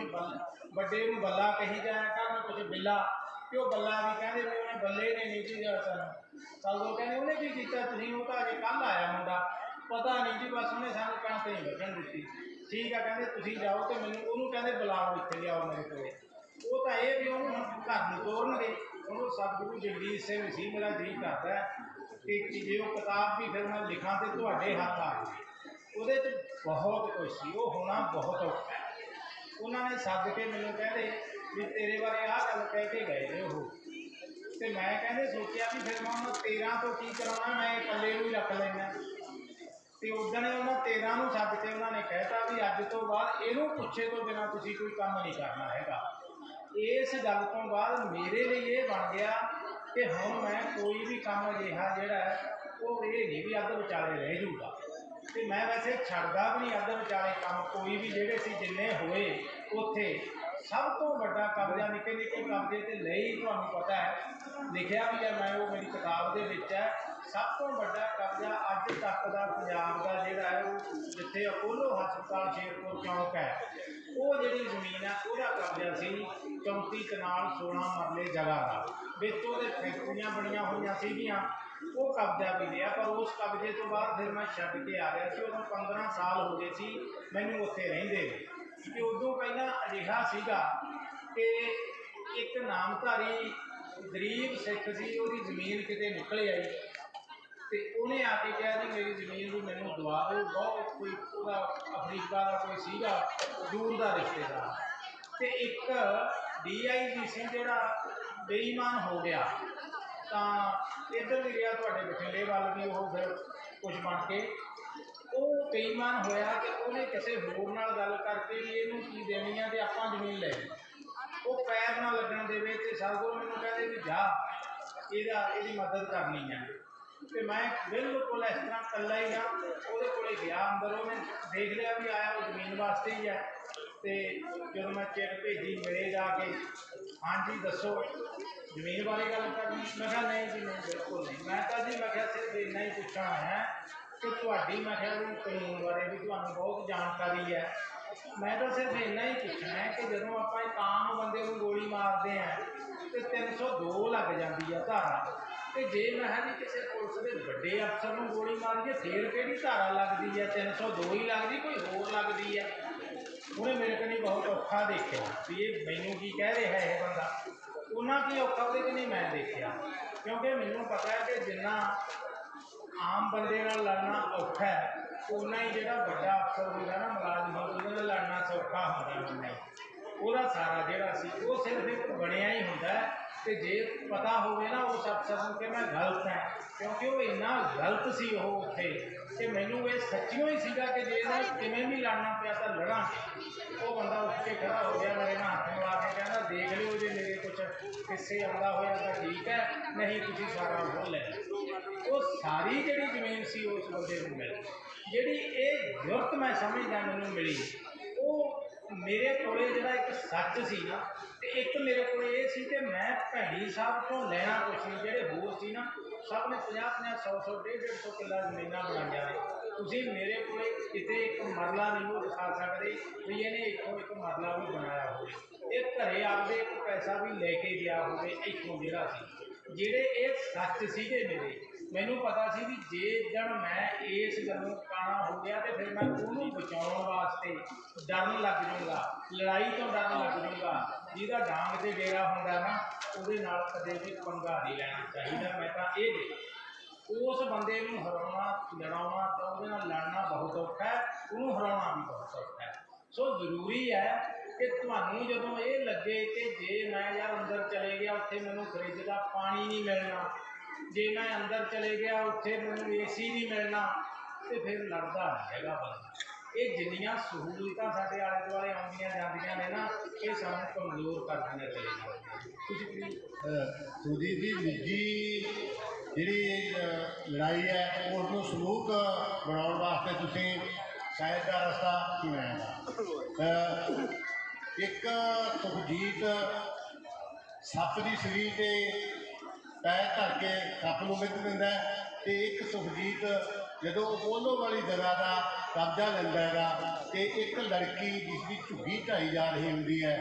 ਵੱਡੇ ਨੂੰ ਬੱਲਾ ਕਹੀ ਜਾਇਆ ਕਰਨ ਕੁਝ ਬਿੱਲਾ। ਕਿ ਉਹ ਬੱਲਾ ਵੀ ਕਹਿੰਦੇ ਵੀ ਉਹਨੇ ਬੱਲੇ ਨੇ ਨਹੀਂ ਜੀ ਸਾਨੂੰ ਸਤਿਗੁਰੂ ਕਹਿੰਦੇ, ਉਹਨੇ ਕੀ ਕੀਤਾ? ਤੁਸੀਂ ਉਹ ਤਾਂ ਅਜੇ ਕੱਲ ਆਇਆ ਮੁੰਡਾ। ਪਤਾ ਨਹੀਂ ਜੀ, ਬਸ ਉਹਨੇ ਸਾਨੂੰ ਕਣਕ ਨਹੀਂ ਵੱਢਣ ਦਿੱਤੀ। ਠੀਕ ਆ, ਕਹਿੰਦੇ ਤੁਸੀਂ ਜਾਓ ਤੇ ਮੈਨੂੰ ਉਹਨੂੰ ਕਹਿੰਦੇ ਬੁਲਾਓ, ਇੱਥੇ ਲਿਆਓ ਮੇਰੇ ਕੋਲੇ। ਉਹ ਤਾਂ ਇਹ ਵੀ ਉਹਨੂੰ ਹੁਣ ਘਰ ਨੂੰ ਤੋਰਨਗੇ ਉਹਨੂੰ ਸਤਿਗੁਰੂ ਜਗਦੀਸ਼ ਸਿੰਘ ਸੀ ਮੇਰਾ ਜੀ ਕਰਦਾ ਕਿ ਕਿ ਜੇ ਉਹ ਕਿਤਾਬ ਵੀ ਫਿਰ ਮੈਂ ਲਿਖਾਂ ਤੇ ਤੁਹਾਡੇ ਹੱਥ ਆ ਜਾਵੇ। ਉਹਦੇ 'ਚ ਬਹੁਤ ਕੁਝ ਸੀ, ਉਹ ਹੋਣਾ ਬਹੁਤ ਔਖਾ। ਹੈ ਉਹਨਾਂ ਨੇ ਸੱਦ ਕੇ ਮੈਨੂੰ ਕਹਿੰਦੇ ਵੀ ਤੇਰੇ ਬਾਰੇ ਆਹ ਗੱਲ ਕਹਿ ਕੇ ਗਏ ਨੇ ਉਹ। ਤੇ ਮੈਂ ਕਹਿੰਦੇ ਸੋਚਿਆ ਵੀ ਫਿਰ ਮੈਂ ਉਹਨਾਂ 13 ਤੋਂ ਕੀ ਕਰਾਉਣਾ, ਮੈਂ ਇਕੱਲੇ ਨੂੰ ਹੀ ਰੱਖ ਲੈਣਾ ਤੇ ਉਦੋਂ ਉਹਨਾਂ 13 ਨੂੰ ਸੱਦ ਕੇ ਉਹਨਾਂ ਨੇ ਕਹਿਤਾ ਵੀ ਅੱਜ ਤੋਂ ਬਾਅਦ ਇਹਨੂੰ ਪੁੱਛੇ ਤੋਂ ਬਿਨਾਂ ਤੁਸੀਂ ਕੋਈ ਕੰਮ ਨਹੀਂ ਕਰਨਾ ਹੈਗਾ। ਇਸ ਗੱਲ ਤੋਂ ਬਾਅਦ ਮੇਰੇ ਲਈ ਇਹ ਬਣ ਗਿਆ ਕਿ ਹੁਣ ਮੈਂ ਕੋਈ ਵੀ ਕੰਮ ਅਜਿਹਾ ਜਿਹੜਾ ਹੈ, ਉਹ ਇਹ ਨਹੀਂ ਵੀ ਅੱਧ ਵਿਚਾਲੇ ਰਹਿ ਜਾਊਗਾ। ਤੇ ਮੈਂ ਵੈਸੇ ਛੱਡਦਾ ਵੀ ਨਹੀਂ ਅੱਧ ਵਿਚਾਲੇ ਕੰਮ, ਕੋਈ ਵੀ ਜਿਹੜੇ ਸੀ ਜਿੰਨੇ ਹੋਏ ਉੱਥੇ, ਸਭ ਤੋਂ ਵੱਡਾ ਕਬਜ਼ਾ ਨਿੱਕੇ ਨਿੱਕੇ ਕਬਜ਼ੇ ਤੇ ਲਈ ਤੁਹਾਨੂੰ ਪਤਾ ਹੈ, ਲਿਖਿਆ ਵੀ ਹੈ ਮੈਂ, ਉਹ ਮੇਰੀ ਕਿਤਾਬ ਦੇ ਵਿੱਚ ਹੈ, ਸਭ ਤੋਂ ਵੱਡਾ ਕਬਜ਼ਾ ਅੱਜ ਤੱਕ ਦਾ ਪੰਜਾਬ ਦਾ ਜਿਹੜਾ ਹੈ, ਉਹ ਜਿੱਥੇ ਅਪੋਲੋ ਹਸਪਤਾਲ ਸ਼ੇਰਪੁਰ ਚੌਂਕ ਹੈ, ਉਹ ਜਿਹੜੀ ਜ਼ਮੀਨ ਹੈ, ਉਹਦਾ ਕਬਜ਼ਾ ਸੀ 34 ਕਨਾਲ 16 ਮਰਲੇ ਜਗ੍ਹਾ ਦਾ, ਵਿੱਚ ਉਹਦੇ ਫੈਕਟਰੀਆਂ ਬਣੀਆਂ ਹੋਈਆਂ ਸੀਗੀਆਂ ਉਹ ਕਬਜ਼ਾ ਵੀ ਲਿਆ, ਪਰ ਉਸ ਕਬਜ਼ੇ ਤੋਂ ਬਾਅਦ ਫਿਰ ਮੈਂ ਛੱਡ ਕੇ ਆ ਰਿਹਾ ਸੀ। ਉਦੋਂ 15 ਸਾਲ ਹੋ ਗਏ ਸੀ, ਮੈਨੂੰ ਉੱਥੇ ਰਹਿੰਦੇ ਕਿ ਉਦੋਂ ਪਹਿਲਾਂ ਅਜਿਹਾ ਸੀਗਾ ਕਿ ਇੱਕ ਨਾਮਧਾਰੀ ਗਰੀਬ ਸਿੱਖ ਸੀ, ਉਹਦੀ ਜ਼ਮੀਨ ਕਿਤੇ ਨਿਕਲ ਆਈ। ਤੇ ਉਹਨੇ ਆ ਕੇ ਕਿਹਾ ਜੀ, ਮੇਰੀ ਜ਼ਮੀਨ ਨੂੰ ਮੈਨੂੰ ਦਵਾ ਦਿਓ। ਬਹੁਤ ਕੋਈ ਉਹਦਾ ਅਫਰੀਕਾ ਦਾ ਕੋਈ ਸੀਗਾ, ਦੂਰ ਦਾ ਰਿਸ਼ਤੇਦਾਰ। ਤੇ ਇੱਕ ਡੀਆਈਜੀ ਸੀ ਜਿਹੜਾ ਬੇਈਮਾਨ ਹੋ ਗਿਆ। ਤਾਂ ਇੱਧਰ ਵੀ ਗਿਆ ਤੁਹਾਡੇ ਬਠਿੰਡੇ ਵੱਲ ਵੀ ਉਹ ਫਿਰ ਕੁਝ ਬਣ ਕੇ। ਉਹ ਬੇਈਮਾਨ ਹੋਇਆ ਕਿ ਉਹਨੇ ਕਿਸੇ ਹੋਰ ਨਾਲ ਗੱਲ ਕਰਕੇ ਇਹਨੂੰ ਕੀ ਦੇਣੀ ਆ ਤੇ ਆਪਾਂ ਜ਼ਮੀਨ ਲੈ ਲਈ। ਉਹ ਪੈਰ ਨਾ ਲੱਗਣ ਦੇਵੇ ਤੇ ਸਤਿਗੁਰੂ ਮੈਨੂੰ ਕਹਿੰਦੇ ਵੀ ਜਾ, ਇਹਦਾ ਇਹਦੀ ਮਦਦ ਕਰਨੀ ਹੈ ਤੇ ਮੈਂ ਬਿਲਕੁਲ ਇਸ ਤਰ੍ਹਾਂ ਇਕੱਲਾ ਹੀ ਆ, ਉਹਦੇ ਕੋਲੇ ਗਿਆ ਅੰਦਰ, ਉਹਨੇ ਦੇਖ ਲਿਆ ਵੀ ਆਇਆ ਉਹ ਜ਼ਮੀਨ ਵਾਸਤੇ ਹੀ ਹੈ ਤੇ ਜਦੋਂ ਮੈਂ ਚਿਰ ਭੇਜੀ ਮਿਲੇ ਜਾ ਕੇ ਹਾਂਜੀ, ਦੱਸੋ। ਜ਼ਮੀਨ ਬਾਰੇ ਗੱਲ ਕਰਨੀ ਮੈਂ ਕਿਹਾ, ਨਹੀਂ ਜੀ, ਨਹੀਂ, ਬਿਲਕੁਲ ਨਹੀਂ। ਮੈਂ ਤਾਂ ਜੀ, ਮੈਂ ਕਿਹਾ, ਸਿਰਫ ਇੰਨਾ ਹੀ ਪੁੱਛਣਾ ਆਇਆ ਕਿ ਤੁਹਾਡੀ, ਮੈਂ ਕਿਹਾ, ਵੀ ਕਾਨੂੰਨ ਬਾਰੇ ਵੀ ਤੁਹਾਨੂੰ ਬਹੁਤ ਜਾਣਕਾਰੀ ਹੈ। ਮੈਂ ਤਾਂ ਸਿਰਫ ਇੰਨਾ ਹੀ ਪੁੱਛਣਾ ਹੈ ਕਿ ਜਦੋਂ ਆਪਾਂ ਇੱਕ ਆਮ ਬੰਦੇ ਨੂੰ ਗੋਲੀ ਮਾਰਦੇ ਆ ਤੇ 302 ਲੱਗ ਜਾਂਦੀ ਆ ਧਾਰਾ। ਤੇ ਜੇ ਮੈਂ ਕਿਹਾ ਜੀ, ਕਿਸੇ ਪੁਲਿਸ ਦੇ ਵੱਡੇ ਅਫਸਰ ਨੂੰ ਗੋਲੀ ਮਾਰੀਏ, ਫੇਰ ਕਿਹੜੀ ਧਾਰਾ ਲੱਗਦੀ ਹੈ? 302 ਹੀ ਲੱਗਦੀ, ਕੋਈ ਹੋਰ ਲੱਗਦੀ ਹੈ? ਉਹਨੇ ਮੇਰੇ ਕਨੀ ਬਹੁਤ ਔਖਾ ਦੇਖਿਆ ਵੀ ਇਹ ਮੈਨੂੰ ਕੀ ਕਹਿ ਰਿਹਾ ਇਹ ਬੰਦਾ। ਉਹਨਾਂ ਕੀ ਔਖਾ, ਉਹਦੇ ਕਨੀ ਮੈਂ ਦੇਖਿਆ। ਕਿਉਂਕਿ ਮੈਨੂੰ ਪਤਾ ਹੈ ਕਿ ਜਿੰਨਾ ਆਮ ਬੰਦੇ ਨਾਲ ਲੜਨਾ ਔਖਾ ਹੈ ਉਨਾ ਹੀ ਜਿਹੜਾ ਵੱਡਾ ਅਫਸਰ ਹੁੰਦਾ ਨਾ, ਮੁਲਾਜ਼ਮ ਹੁੰਦਾ, ਉਹਦੇ ਨਾਲ ਲੜਨਾ ਸੌਖਾ ਹੁੰਦਾ ਹੁੰਦਾ ਉਹਦਾ ਸਾਰਾ ਜਿਹੜਾ ਸੀ, ਉਹ ਸਿਰਫ ਇੱਕ ਬਣਿਆ ਹੀ ਹੁੰਦਾ ਤੇ ਜੇ ਪਤਾ ਹੋਵੇ ਨਾ ਅਫਸਰ ਨੂੰ ਕਿ ਮੈਂ ਗਲਤ ਹਾਂ ਕਿਉਂਕਿ ਉਹ ਇੰਨਾ ਗਲਤ ਸੀ ਉਹ ਉੱਥੇ ਕਿ ਮੈਨੂੰ ਇਹ ਸੱਚੀਓ ਹੀ ਸੀਗਾ ਕਿ ਜੇ ਇਹਨੂੰ ਕਿਵੇਂ ਵੀ ਲੜਨਾ ਪਿਆ ਤਾਂ ਲੜਾਂਗੇ ਉਹ ਬੰਦਾ ਉੱਠ ਕੇ ਖੜਾ ਹੋ ਗਿਆ ਮੇਰੇ ਨਾਲ ਹੱਥ ਮਿਲਾ ਕੇ ਕਹਿੰਦਾ ਦੇਖ ਲਿਓ ਜੇ ਮੇਰੇ ਕੁਝ ਹਿੱਸੇ ਆਉਂਦਾ ਹੋਇਆ ਤਾਂ ਠੀਕ ਹੈ ਨਹੀਂ ਤੁਸੀਂ ਸਾਰਾ ਉਹ ਲੈ। ਉਹ ਸਾਰੀ ਜਿਹੜੀ ਜ਼ਮੀਨ ਸੀ ਉਸ ਬੰਦੇ ਨੂੰ ਮਿਲ ਜਿਹੜੀ ਇਹ ਜ਼ਰੂਰਤ ਮੈਂ ਸਮਝਦਾ ਮੈਨੂੰ ਮਿਲੀ ਉਹ ਮੇਰੇ ਕੋਲੇ ਜਿਹੜਾ ਇੱਕ ਸੱਚ ਸੀ ਨਾ, ਤੇ ਇੱਕ ਮੇਰੇ ਕੋਲੇ ਇਹ ਸੀ ਕਿ ਮੈਂ ਭੈੜੀ ਸਾਹਿਬ ਤੋਂ ਲੈਣਾ ਕੁਛ ਨਹੀਂ, ਜਿਹੜੇ ਹੋਰ ਸੀ ਨਾ, ਸਭ ਨੇ 50 50 100 100 150 ਸੌ ਕਿੱਲਾ ਜ਼ਮੀਨਾਂ ਬਣਾਈਆਂ ਨੇ। ਤੁਸੀਂ ਮੇਰੇ ਕੋਲੇ ਕਿਤੇ ਇੱਕ ਮਰਲਾ ਨਹੀਂ ਉਹ ਦਿਖਾ ਸਕਦੇ ਵੀ ਇਹਨੇ ਇੱਥੋਂ ਇੱਕ ਮਰਲਾ ਵੀ ਬਣਾਇਆ ਹੋਵੇ। ਇਹ ਘਰੇ ਆਪਦੇ ਇੱਕ ਪੈਸਾ ਵੀ ਲੈ ਕੇ ਗਿਆ ਹੋਵੇ ਇੱਥੋਂ ਜਿਹੜਾ ਸੀ। ਜਿਹੜੇ ਇਹ ਸੱਚ ਸੀਗੇ ਮੇਰੇ ਮੈਨੂੰ ਪਤਾ ਸੀ ਵੀ ਜੇ ਜਦ ਮੈਂ ਇਸ ਗੱਲੋਂ ਕਾਣਾ ਹੋ ਗਿਆ ਤੇ ਫਿਰ ਮੈਂ ਉਹਨੂੰ ਬਚਾਉਣ ਵਾਸਤੇ ਡਰਨ ਲੱਗ ਜਾਊਂਗਾ, ਲੜਾਈ ਤੋਂ ਡਰਨ ਲੱਗ ਜਾਊਗਾ, ਜਿਹਦਾ ਡਾਂਗ ਤੇ ਡੇਰਾ ਹੁੰਦਾ ਨਾ, ਉਹਦੇ ਨਾਲ ਕਦੇ ਵੀ ਪੰਗਾ ਨਹੀਂ ਲੈਣਾ ਚਾਹੀਦਾ। ਮੈਂ ਤਾਂ ਇਹ ਦੇ ਉਸ ਬੰਦੇ ਨੂੰ ਹਰਾਉਣਾ, ਲੜਾਉਣਾ ਤਾਂ ਉਹਦੇ ਨਾਲ ਲੜਨਾ ਬਹੁਤ ਔਖਾ ਹੈ, ਉਹਨੂੰ ਹਰਾਉਣਾ ਵੀ ਬਹੁਤ ਔਖਾ ਹੈ। ਸੋ ਜ਼ਰੂਰੀ ਹੈ ਕਿ ਤੁਹਾਨੂੰ ਜਦੋਂ ਇਹ ਲੱਗੇ ਕਿ ਜੇ ਮੈਂ ਯਾਰ ਅੰਦਰ ਚਲੇ ਗਿਆ, ਉੱਥੇ ਮੈਨੂੰ ਫਰਿੱਜ ਦਾ ਪਾਣੀ ਨਹੀਂ ਮਿਲਣਾ ਜੇ ਮੈਂ ਅੰਦਰ ਚਲੇ ਗਿਆ, ਉੱਥੇ ਮੈਨੂੰ ਏਸੀ ਨਹੀਂ ਮਿਲਣਾ, ਤੇ ਫਿਰ ਲੜਦਾ ਹੈਗਾ ਬੰਦਾ। ਇਹ ਜਿੰਨੀਆਂ ਸਹੂਲਤਾਂ ਸਾਡੇ ਆਲੇ ਦੁਆਲੇ ਆਉਂਦੀਆਂ ਜਾਂਦੀਆਂ ਨੇ ਨਾ, ਇਹ ਸਾਨੂੰ ਕਮਜ਼ੋਰ ਕਰਦੀਆਂ ਚਲੇ ਜਾਂਦੀਆਂ ਤੁਸੀਂ ਦੀ ਨਿੱਜੀ ਜਿਹੜੀ ਲੜਾਈ ਹੈ ਉਸ ਨੂੰ ਸਮੂਹਕ ਬਣਾਉਣ ਵਾਸਤੇ ਤੁਸੀਂ ਸ਼ਾਇਦ ਦਾ ਰਸਤਾ ਚੁਣਿਆ ਇੱਕ ਸੁਖਜੀਤ ਸੱਪ ਦੀ ਸਰੀਰ ਤੇ ਪੈਰ ਧਰ ਕੇ ਸੱਪ ਨੂੰ ਮਿੱਧ ਦਿੰਦਾ ਹੈ ਤੇ ਇੱਕ ਸੁਖਜੀਤ ਜਦੋਂ ਉਹਨੋਂ ਵਾਲੀ ਜਗ੍ਹਾ ਦਾ ਕਬਜ਼ਾ ਲੈਂਦਾ ਹੈਗਾ ਤੇ ਇੱਕ ਲੜਕੀ ਜਿਸ ਦੀ ਝੁੱਗੀ ਢਾਈ ਜਾ ਰਹੀ ਹੁੰਦੀ ਹੈ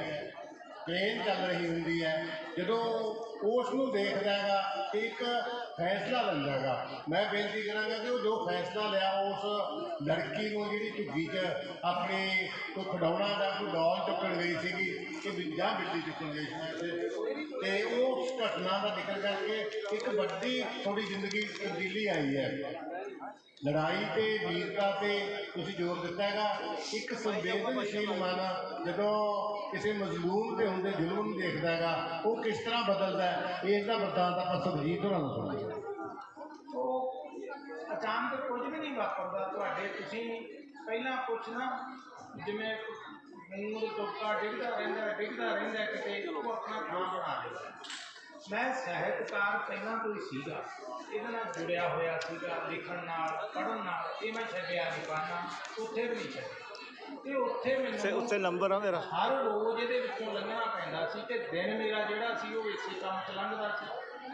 ਟ੍ਰੇਨ ਚੱਲ ਰਹੀ ਹੁੰਦੀ ਹੈ, ਜਦੋਂ ਉਸ ਨੂੰ ਦੇਖਦਾ ਹੈਗਾ ਤੇ ਇੱਕ ਫੈਸਲਾ ਲੈਂਦਾ ਹੈਗਾ। ਮੈਂ ਬੇਨਤੀ ਕਰਾਂਗਾ ਕਿ ਉਹ ਜੋ ਫੈਸਲਾ ਲਿਆ, ਉਸ ਲੜਕੀ ਨੂੰ ਜਿਹੜੀ ਝੁੱਗੀ 'ਚ ਆਪਣੇ ਕੋਈ ਖਿਡੌਣਾ ਦਾ ਕੋਈ ਡੌਲ ਚੁੱਕਣ ਗਈ ਸੀਗੀ, ਕਿ ਜਾਂ ਬਿੱਲੀ ਚੁੱਕਣ ਗਈ ਸੀ ਤੇ- ਤੇ ਉਸ ਘਟਨਾ ਦਾ ਜ਼ਿਕਰ ਕਰਕੇ ਇੱਕ ਵੱਡੀ ਥੋੜੀ ਜ਼ਿੰਦਗੀ ਤਬਦੀਲੀ ਆਈ ਹੈ। ਲੜਾਈ ਤੇ, ਵੀਰਤਾ ਤੇ ਤੁਸੀਂ ਜ਼ੋਰ ਦਿੱਤਾ ਹੈਗਾ। ਇੱਕ ਸੰਵੇਦਨਸ਼ੀਲ ਮਨ ਜਦੋਂ ਕਿਸੇ ਮਜ਼ਲੂਮ ਤੇ ਹੁੰਦੇ ਜ਼ੁਲਮ ਨੂੰ ਦੇਖਦਾ ਹੈਗਾ, ਉਹ ਕਿਸ ਤਰ੍ਹਾਂ ਬਦਲਦਾ ਹੈ ਇਸ ਦਾ ਵਰਤਾਂਤ ਆਪਾਂ ਸੁਖਜੀਤ ਹੋਰਾਂ ਨੂੰ ਸੁਣਾਂਗੇ ਉਹ ਅਚਾਨਕ ਕੁਝ ਵੀ ਨਹੀਂ ਵਾਪਰਦਾ। ਤੁਹਾਡੇ ਤੁਸੀਂ ਪਹਿਲਾਂ ਕੁਛ ਨਾ ਜਿਵੇਂ ਮੂੰਹ ਟੋਕਾ ਡਿੱਗਦਾ ਰਹਿੰਦਾ ਡਿੱਗਦਾ ਰਹਿੰਦਾ ਕਿਤੇ, ਉਹ ਆਪਣਾ ਥਾਂ ਬਣਾ ਲੈਂਦਾ ਮੈਂ ਸਾਹਿਤਕਾਰ ਪਹਿਲਾਂ ਤੋਂ ਹੀ ਸੀਗਾ। ਇਹਦੇ ਨਾਲ ਜੁੜਿਆ ਹੋਇਆ ਸੀਗਾ ਲਿਖਣ ਨਾਲ ਪੜ੍ਹਨ ਨਾਲ ਇਹ ਮੈਂ ਛੱਡਿਆ ਨਹੀਂ ਪੜ੍ਹਨਾ ਉੱਥੇ ਵੀ ਨਹੀਂ ਛੱਡਿਆ। ਤੇ ਉੱਥੇ ਮੈਨੂੰ ਉੱਤੇ ਨੰਬਰ ਆ ਮੇਰਾ। ਹਰ ਰੋਜ਼ ਇਹਦੇ ਵਿੱਚੋਂ ਲੰਘਣਾ ਪੈਂਦਾ ਸੀ ਤੇ ਦਿਨ ਮੇਰਾ ਜਿਹੜਾ ਸੀ ਉਹ ਇਸੇ ਕੰਮ 'ਚ ਲੰਘਦਾ ਸੀ।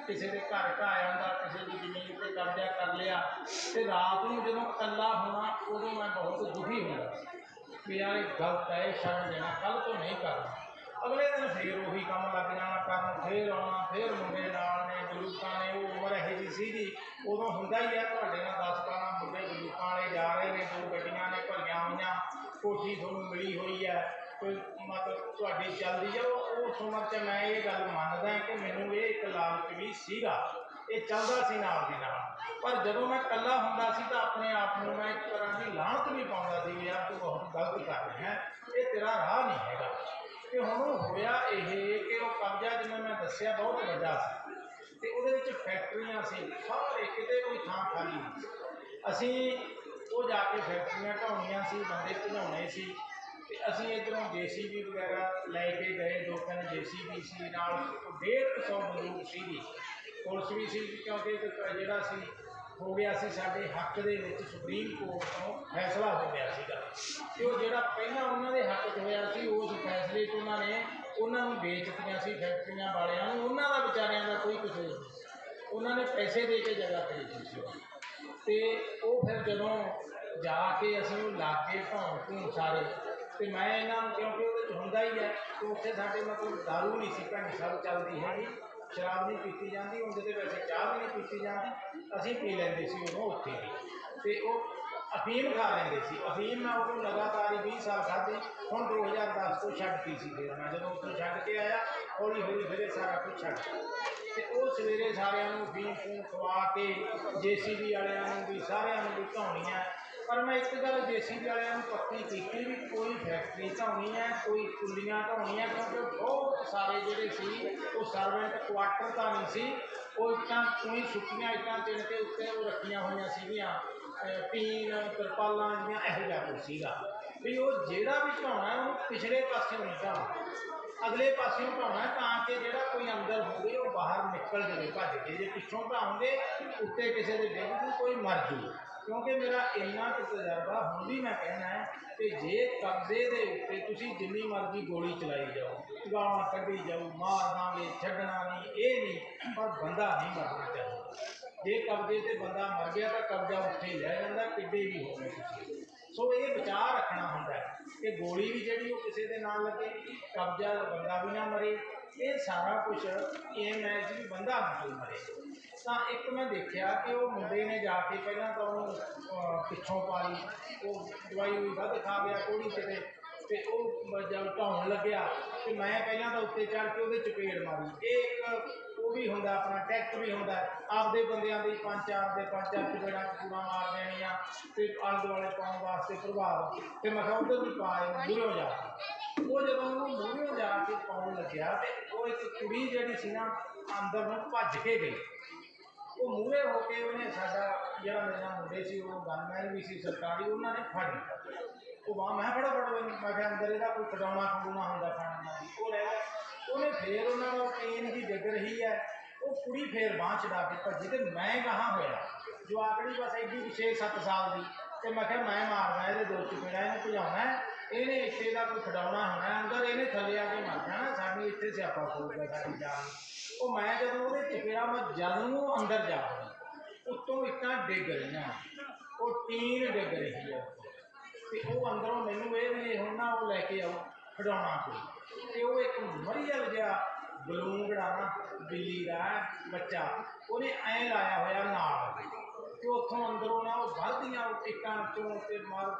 ਕਿਸੇ ਦੇ ਘਰ ਘਾ ਆਉਂਦਾ ਕਿਸੇ ਦੀ ਜ਼ਮੀਨ ਤੇ ਕਬਜ਼ਾ ਕਰ ਲਿਆ। ਤੇ ਰਾਤ ਨੂੰ ਜਦੋਂ ਇਕੱਲਾ ਹੋਣਾ ਉਦੋਂ ਮੈਂ ਬਹੁਤ ਦੁਖੀ ਹੁੰਦਾ ਸੀ। ਵੀ ਯਾਰ ਇਹ ਗਲਤ ਹੈ ਇਹ ਛੱਡ ਦੇਣਾ ਕੱਲ ਤੋਂ ਨਹੀਂ ਕਰਨਾ। ਅਗਲੇ ਦਿਨ ਫੇਰ ਉਹੀ ਕੰਮ ਲੱਗ ਜਾਣਾ, ਕਰਨ ਫੇਰ ਆਉਣਾ, ਫੇਰ ਮੁੰਡੇ ਨਾਲ ਨੇ ਬਲੂਕਾਂ ਨੇ, ਉਹ ਉਮਰ ਇਹੋ ਜਿਹੀ ਸੀਗੀ। ਉਦੋਂ ਹੁੰਦਾ ਹੀ ਆ, ਤੁਹਾਡੇ ਨਾਲ 10 12 ਮੁੰਡੇ ਬਲੂਕਾਂ ਵਾਲੇ ਜਾ ਰਹੇ ਨੇ, ਦੋ ਗੱਡੀਆਂ ਨੇ ਭਰੀਆਂ ਹੋਈਆਂ, ਕੋਠੀ ਤੁਹਾਨੂੰ ਮਿਲੀ ਹੋਈ ਹੈ ਕੋਈ ਮਤਲਬ ਤੁਹਾਡੀ ਚੱਲਦੀ ਹੈ ਉਹ ਉਸ ਉਮਰ 'ਚ ਮੈਂ ਇਹ ਗੱਲ ਮੰਨਦਾ ਕਿ ਮੈਨੂੰ ਇਹ ਇੱਕ ਲਾਲਚ ਵੀ ਸੀਗਾ। ਇਹ ਚੱਲਦਾ ਸੀ ਨਾਲ ਦੀ ਨਾਲ। ਪਰ ਜਦੋਂ ਮੈਂ ਇਕੱਲਾ ਹੁੰਦਾ ਸੀ ਤਾਂ ਆਪਣੇ ਆਪ ਨੂੰ ਮੈਂ ਇੱਕ ਤਰ੍ਹਾਂ ਦੀ ਲਾਹਤ ਵੀ ਪਾਉਂਦਾ ਸੀ ਵੀ ਯਾਰ ਤੂੰ ਬਹੁਤ ਗਲਤ ਕਰ ਰਿਹਾ ਹੈ ਇਹ ਤੇਰਾ ਰਾਹ ਨਹੀਂ ਹੈਗਾ ਤੇ ਹੁਣ ਉਹ ਹੋਇਆ ਇਹ ਕਿ ਉਹ ਕਬਜ਼ਾ ਜਿਵੇਂ ਮੈਂ ਦੱਸਿਆ ਬਹੁਤ ਵੱਡਾ ਸੀ ਤੇ ਉਹਦੇ ਵਿੱਚ ਫੈਕਟਰੀਆਂ ਸੀ ਸਾਰੇ ਕਿਤੇ ਕੋਈ ਥਾਂ ਖਾਲੀ ਨਹੀਂ ਸੀ। ਅਸੀਂ ਉਹ ਜਾ ਕੇ ਫੈਕਟਰੀਆਂ ਢਾਉਣੀਆਂ ਸੀ, ਬੰਦੇ ਭਜਾਉਣੇ ਸੀ। ਤੇ ਅਸੀਂ ਇਧਰੋਂ ਜੀਸੀਬੀ ਵਗੈਰਾ ਲੈ ਕੇ ਗਏ, ਦੋ ਤਿੰਨ ਜੀਸੀਬੀ ਸੀ, ਨਾਲ 150 ਬੰਦੂਕ ਸੀਗੀ। ਪੁਲਿਸ ਵੀ ਸੀ, ਕਿਉਂਕਿ ਜਿਹੜਾ ਸੀ, ਹੋ ਗਿਆ ਸੀ ਸਾਡੇ ਹੱਕ ਦੇ ਵਿੱਚ ਸੁਪਰੀਮ ਕੋਰਟ ਤੋਂ ਫੈਸਲਾ ਹੋ ਗਿਆ ਸੀਗਾ। ਤੇ ਉਹ ਜਿਹੜਾ ਪਹਿਲਾਂ ਉਹਨਾਂ ਦੇ ਹੱਕ 'ਚ ਹੋਇਆ ਸੀ, ਉਸ ਫੈਸਲੇ 'ਚ ਉਹਨਾਂ ਨੇ ਉਹਨਾਂ ਨੂੰ ਵੇਚਤੀਆਂ ਸੀ ਫੈਕਟਰੀਆਂ ਵਾਲਿਆਂ ਨੂੰ। ਉਹਨਾਂ ਦਾ ਵਿਚਾਰਿਆਂ ਦਾ ਕੋਈ ਕਸੂਰ ਨਹੀਂ ਉਹਨਾਂ ਨੇ ਪੈਸੇ ਦੇ ਕੇ ਜਗ੍ਹਾ ਖਰੀਦੀ ਸੀ। ਤੇ ਉਹ ਫਿਰ ਜਦੋਂ ਜਾ ਕੇ ਅਸੀਂ ਉਹ ਲਾ ਕੇ ਭੌਂ ਭੂੰ ਸਾਰੇ, ਤੇ ਮੈਂ ਇਹਨਾਂ ਨੂੰ ਕਿਉਂਕਿ ਉਹਦੇ ਚ ਹੁੰਦਾ ਹੀ ਹੈ ਕਿ ਉੱਥੇ ਸਾਡੇ ਮਤਲਬ ਦਾਰੂ ਨਹੀਂ ਸੀ ਭੈਣ ਸਾਹਿਬ ਚੱਲਦੀ ਹੈਗੀ, ਸ਼ਰਾਬ ਨਹੀਂ ਪੀਤੀ ਜਾਂਦੀ, ਉਹਦੇ ਤੇ ਵੈਸੇ ਚਾਹ ਵੀ ਨਹੀਂ ਪੀਤੀ ਜਾਂਦੀ, ਅਸੀਂ ਪੀ ਲੈਂਦੇ ਸੀ ਉਦੋਂ ਉੱਥੇ ਹੀ। ਤੇ ਉਹ ਅਫੀਮ ਖਾ ਲੈਂਦੇ ਸੀ, ਅਫੀਮ ਮੈਂ ਉਦੋਂ ਲਗਾਤਾਰ ਹੀ 20 ਸਾਲ ਖਾਧੀ, ਹੁਣ 2010 ਤੋਂ ਛੱਡਤੀ ਸੀ ਫਿਰ ਮੈਂ, ਜਦੋਂ ਉੱਥੋਂ ਛੱਡ ਕੇ ਆਇਆ ਹੌਲੀ ਹੌਲੀ ਫਿਰ ਇਹ ਸਾਰਾ ਕੁਝ ਛੱਡ ਤੇ ਉਹ ਸਵੇਰੇ ਸਾਰਿਆਂ ਨੂੰ ਫੀਮ ਫੂਮ ਖਵਾ ਕੇ ਜੀਸੀਬੀ ਵਾਲਿਆਂ ਨੂੰ ਵੀ ਸਾਰਿਆਂ ਨੂੰ ਵੀ ਧਾਉਣੀਆਂ ਪਰ ਮੈਂ ਇੱਕ ਗੱਲ ਜੀਸੀਬੀ ਵਾਲਿਆਂ ਨੂੰ ਪੱਕੀ ਕੀਤੀ ਵੀ ਕੋਈ ਫੈਕਟਰੀ ਧਾਉਣੀ ਹੈ, ਕੋਈ ਕੁੱਲੀਆਂ ਧਾਉਣੀਆਂ ਕਿਉਂਕਿ ਬਹੁਤ ਸਾਰੇ ਜਿਹੜੇ ਸੀ, ਉਹ ਸਰਵੈਂਟ ਕੁਆਟਰ ਤਾਂ ਨਹੀਂ ਸੀ। ਉਹ ਇੱਟਾਂ ਕੋਈ ਸੁੱਕੀਆਂ ਇੱਟਾਂ ਚਿਣ ਕੇ ਉੱਤੇ ਉਹ ਰੱਖੀਆਂ ਹੋਈਆਂ ਸੀਗੀਆਂ। ਅਹ ਤਰਪਾਲਾਂ ਜਿਹੀਆਂ ਇਹੋ ਜਿਹਾ ਕੁਛ ਸੀਗਾ। ਵੀ ਉਹ ਜਿਹੜਾ ਵੀ ਢਾਉਣਾ ਉਹਨੂੰ ਪਿਛਲੇ ਪਾਸੇ ਨਹੀਂ ਢਾਉਣਾ ਅਗਲੇ ਪਾਸੇ ਨੂੰ ਢਾਉਣਾ ਤਾਂ ਕਿ ਜਿਹੜਾ ਕੋਈ ਅੰਦਰ ਹੋਵੇ, ਉਹ ਬਾਹਰ ਨਿਕਲ ਜਾਵੇ ਭੱਜ ਕੇ। ਜੇ ਪਿੱਛੋਂ ਢਾਉਂਗੇ, ਉੱਤੇ ਕਿਸੇ ਦੇ ਡਿੱਗ ਨੂੰ ਕੋਈ ਮਰ ਜੂ। ਕਿਉਂਕਿ ਮੇਰਾ ਇੰਨਾ ਕੁ ਤਜਰਬਾ, ਹੁਣ ਵੀ ਮੈਂ ਕਹਿਣਾ ਹੈ ਕਿ ਜੇ ਕਬਜ਼ੇ ਦੇ ਉੱਤੇ ਤੁਸੀਂ ਜਿੰਨੀ ਮਰਜ਼ੀ ਗੋਲੀ ਚਲਾਈ ਜਾਓ, ਗਾਲਾਂ ਕੱਢੀ ਜਾਓ, ਮਾਰ ਦਾਂਗੇ, ਛੱਡਣਾ ਨਹੀਂ, ਇਹ ਨਹੀਂ, ਪਰ ਬੰਦਾ ਨਹੀਂ ਮਰਨਾ ਚਾਹੀਦਾ। ਜੇ ਕਬਜ਼ੇ ਤੇ ਬੰਦਾ ਮਰ ਗਿਆ ਤਾਂ ਕਬਜ਼ਾ ਉੱਥੇ ਹੀ ਰਹਿ ਜਾਂਦਾ, ਕਿੱਡੇ ਵੀ ਹੋਵੇ ਤੁਸੀਂ। ਸੋ ਇਹ ਵਿਚਾਰ ਰੱਖਣਾ ਹੁੰਦਾ ਹੈ ਕਿ ਗੋਲੀ ਵੀ ਜਿਹੜੀ ਉਹ ਕਿਸੇ ਦੇ ਨਾਲ ਲੱਗੇ, ਕਬਜ਼ਾ ਬੰਦਾ ਵੀ ਨਾ ਮਰੇ, ਇਹ ਸਾਰਾ ਕੁਝ ਇਹ ਮੈਚ ਵੀ ਬੰਦਾ ਨਾ ਮਰੇ। ਤਾਂ ਇੱਕ ਮੈਂ ਦੇਖਿਆ ਕਿ ਉਹ ਮੁੰਡੇ ਨੇ ਜਾ ਕੇ ਪਹਿਲਾਂ ਤਾਂ ਉਹਨੂੰ ਪਿੱਛੋਂ ਪਾ ਲਈ ਉਹ ਦਵਾਈ ਵੀ ਵੱਧ ਖਾ ਗਿਆ ਕੋਈ ਕਿਤੇ ਤੇ ਉਹ ਜਦ ਢਾਉਣ ਲੱਗਿਆ, ਤੇ ਮੈਂ ਪਹਿਲਾਂ ਤਾਂ ਉੱਤੇ ਚੜ ਕੇ ਉਹਦੇ ਚਪੇੜ ਮਾਰੀ। ਇਹ ਇੱਕ ਉਹ ਵੀ ਹੁੰਦਾ, ਆਪਣਾ ਟੈਕਟ ਵੀ ਹੁੰਦਾ। ਆਪਦੇ ਬੰਦਿਆਂ ਦੀ ਪੰਜ, ਚਾਰ ਦੇ ਪੰਜ, ਚਾਰ ਜਿਹੜਾ ਪੂਰਾ ਮਾਰ ਦੇਣੀਆਂ ਤੇ ਆਲੇ ਦੁਆਲੇ ਪਾਉਣ ਵਾਸਤੇ ਪ੍ਰਭਾਵ। ਤੇ ਮੈਂ ਕਿਹਾ ਉਧਰ ਵੀ ਪਾਏ ਮੂਹਰੋਂ ਜਾ ਉਹ ਜਦੋਂ ਉਹਨੂੰ ਮੂਹਰੋਂ ਜਾ ਕੇ ਪਾਉਣ ਲੱਗਿਆ, ਤੇ ਉਹ ਇੱਕ ਕੁੜੀ ਜਿਹੜੀ ਸੀ ਨਾ, ਅੰਦਰ ਨੂੰ ਭੱਜ ਕੇ ਗਈ। ਉਹ ਮੂਹਰੇ ਹੋ ਕੇ ਉਹਨੇ ਸਾਡਾ ਜਿਹੜਾ ਮੇਰੇ ਨਾਲ ਮੁੰਡੇ ਸੀ, ਉਹ ਗਨਮੈਨ ਵੀ ਸੀ, ਸਰਕਾਰੀ, ਉਹਨਾਂ ਨੇ ਫੜ ਲਿਆ। ਉਹ ਵਾਹ ਮੈਂ ਫੜਾ ਫੜ ਉਹਨੂੰ, ਮੈਂ ਕਿਹਾ ਅੰਦਰ ਇਹਦਾ ਕੋਈ ਕਟਾਉਣਾ ਖਡੂਣਾ ਹੁੰਦਾ ਖਾਣਾ ਦਾ। ਉਹ ਲੈ ਉਹਨੇ ਫੇਰ ਉਹਨਾਂ ਨੂੰ ਟ੍ਰੇਨ ਦੀ ਡਿੱਗ ਰਹੀ ਹੈ। ਉਹ ਕੁੜੀ ਫੇਰ ਬਾਂਹ ਚੜਾ ਕੇ ਭੱਜੀ ਤੇ ਮੈਂ ਕਹਾਂ ਹੋਇਆ। ਜੋ ਆਕੜੀ ਬਸ ਐਡੀ 6-7 ਸਾਲ ਦੀ। ਤੇ ਮੈਂ ਕਿਹਾ ਮੈਂ ਮਾਰਨਾ, ਇਹਦੇ ਦੋ ਚਪੇੜਾ ਇਹਨੂੰ ਭਜਾਉਣਾ ਇਹਨੇ ਇੱਥੇ ਦਾ ਕੋਈ ਖਡਾਉਣਾ ਹੋਣਾ ਅੰਦਰ ਇਹਨੇ ਥੱਲੇ ਆ ਕੇ ਮਰ ਜਾਣਾ ਸਾਡੀ ਇੱਥੇ ਸਿਆਪਾ ਹੋਊਗਾ ਸਾਡੀ ਜਾਨ। ਉਹ ਮੈਂ ਜਦੋਂ ਉਹਦੇ ਚਪੇੜਾ ਮੈਂ ਜਦੋਂ ਅੰਦਰ ਜਾ ਵੜੀ ਉੱਤੋਂ ਡਿੱਗ ਰਹੀਆਂ। ਉਹ ਟੀਨ ਡਿੱਗ ਰਹੀ ਹੈ। ਤੇ ਉਹ ਅੰਦਰੋਂ ਮੈਨੂੰ ਇਹ ਵੀ ਹੁਣ ਨਾ ਉਹ ਲੈ ਕੇ ਆਓ। ਖਡਾਉਣਾ ਕੋਈ ਤੇ ਉਹ ਇੱਕ ਮਰੀਅਲ ਜਿਹਾ ਬਲੂੰਗੜਾ ਨਾ, ਬਿੱਲੀ ਦਾ ਬੱਚਾ, ਉਹਨੇ ਐ ਲਾਇਆ ਹੋਇਆ ਨਾਲ। ਤੇ ਉੱਥੋਂ ਅੰਦਰੋਂ ਨਾ ਉਹ ਵੱਧਦੀਆਂ ਇੱਟਾਂ ਚੋਂ ਤੇ ਮਾਰ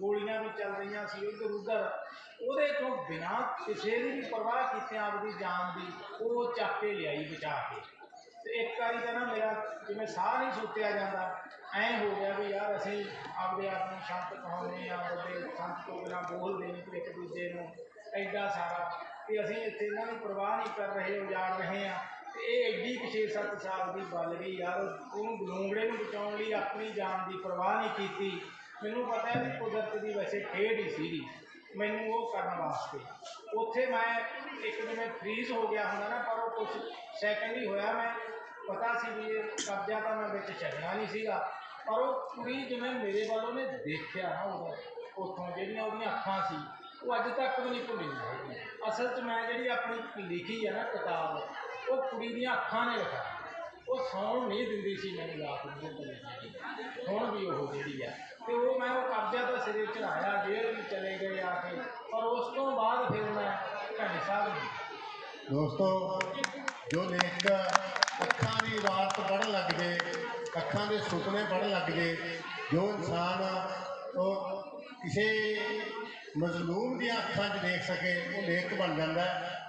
ਗੋਲੀਆਂ ਵੀ ਚੱਲ ਰਹੀਆਂ ਸੀ ਉੱਧਰ ਉੱਧਰ। ਉਹਦੇ ਤੋਂ ਬਿਨਾਂ ਕਿਸੇ ਦੀ ਵੀ ਪਰਵਾਹ ਕੀਤੇ ਆਪਦੀ ਜਾਨ ਦੀ, ਉਹ ਚੱਕ ਕੇ ਲਿਆਈ ਬਚਾ ਕੇ। ਤੇ ਇੱਕ ਵਾਰੀ ਤਾਂ ਨਾ ਮੇਰਾ ਜਿਵੇਂ ਸਾਹ ਨਹੀਂ ਸੁੱਤਿਆ ਜਾਂਦਾ, ਐਂ ਹੋ ਗਿਆ ਵੀ ਯਾਰ ਆਪਦੇ ਆਪ ਨੂੰ ਸ਼ਾਂਤ ਕਹਾਉਂਦੇ ਆ ਉਹਦੇ ਸੰਤ ਤੋਂ ਬਿਨਾਂ ਬੋਲਦੇ ਨਹੀਂ ਇੱਕ ਦੂਜੇ ਨੂੰ ਐਡਾ ਸਾਰਾ। ਕਿ ਅਸੀਂ ਇੱਥੇ ਇਹਨਾਂ ਨੂੰ ਪ੍ਰਵਾਹ ਨਹੀਂ ਕਰ ਰਹੇ, ਉਜਾੜ ਰਹੇ ਆ ਤੇ ਇਹ ਐਡੀ ਕਿ 6-7 ਸਾਲ ਦੀ ਬਲ ਗਈ ਯਾਰ, ਉਹਨੂੰ ਬਲੂੰਗੜੇ ਨੂੰ ਬਚਾਉਣ ਲਈ ਆਪਣੀ ਜਾਨ ਦੀ ਪਰਵਾਹ ਨਹੀਂ ਕੀਤੀ। ਮੈਨੂੰ ਪਤਾ ਹੈ ਵੀ ਕੁਦਰਤ ਦੀ ਵੈਸੇ ਖੇਡ ਹੀ ਸੀਗੀ। ਮੈਨੂੰ ਉਹ ਕਰਨ ਵਾਸਤੇ। ਉੱਥੇ ਮੈਂ ਇੱਕ ਜਿਵੇਂ ਫ੍ਰੀਜ਼ ਹੋ ਗਿਆ ਹੁੰਦਾ ਨਾ, ਪਰ ਉਹ ਕੁਝ ਸੈਕਿੰਡ ਹੀ ਹੋਇਆ। ਮੈਂ ਪਤਾ ਸੀ ਵੀ ਇਹ ਕਬਜ਼ਾ ਤਾਂ ਮੈਂ ਵਿੱਚ ਛੱਡਣਾ ਨਹੀਂ ਸੀਗਾ। ਪਰ ਉਹ ਕੁੜੀ ਜਿਵੇਂ ਮੇਰੇ ਵੱਲ ਉਹਨੇ ਦੇਖਿਆ ਨਾ ਉਹਦਾ, ਉੱਥੋਂ ਜਿਹੜੀਆਂ ਉਹਦੀਆਂ ਅੱਖਾਂ ਸੀ, ਉਹ ਅੱਜ ਤੱਕ ਵੀ ਨਹੀਂ ਭੁੱਲੀਆਂ ਅਸਲ 'ਚ ਮੈਂ ਜਿਹੜੀ ਆਪਣੀ ਲਿਖੀ ਹੈ ਨਾ ਕਿਤਾਬ, ਉਹ ਕੁੜੀ ਦੀਆਂ ਅੱਖਾਂ ਨੇ ਲਿਖਿਆ ਉਹ ਸੌਣ ਨਹੀਂ ਦਿੰਦੀ ਸੀ ਮੈਨੂੰ ਰਾਤ ਨੂੰ ਹੁਣ ਵੀ ਉਹ ਜਿਹੜੀ ਆ। ਤੇ ਉਹ ਮੈਂ ਉਹ ਕਬਜ਼ਾ ਤਾਂ ਸਿਰੇ ਚੜਾਇਆ ਜੇਲ੍ਹ ਵੀ ਚਲੇ ਗਏ ਆ ਕੇ, ਪਰ ਉਸ ਤੋਂ ਬਾਅਦ ਫਿਰ ਮੈਂ ਢਾਡੀ ਸਾਹਿਬ ਨੂੰ ਦੋਸਤੋ, ਜੋ ਲੇਖਕ ਅੱਖਾਂ ਦੀ ਰਾਤ ਪੜ੍ਹਨ ਲੱਗ ਗਏ ਅੱਖਾਂ ਦੇ ਸੁਪਨੇ ਪੜ੍ਹਨ ਲੱਗ ਜੇ, ਜੋ ਇਨਸਾਨ ਉਹ ਕਿਸੇ ਮਜ਼ਲੂਮ ਦੀਆਂ ਅੱਖਾਂ 'ਚ ਦੇਖ ਸਕੇ, ਉਹ ਲੇਖ ਬਣ ਜਾਂਦਾ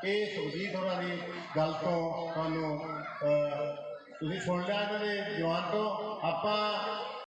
ਇਹ ਸੁਖਜੀਤ ਹੋਰਾਂ ਦੀ ਗੱਲ ਤੋਂ ਤੁਹਾਨੂੰ ਤੁਸੀਂ ਸੁਣ ਲਿਆ ਇਹਨਾਂ ਦੇ ਜਵਾਨ ਤੋਂ। ਆਪਾਂ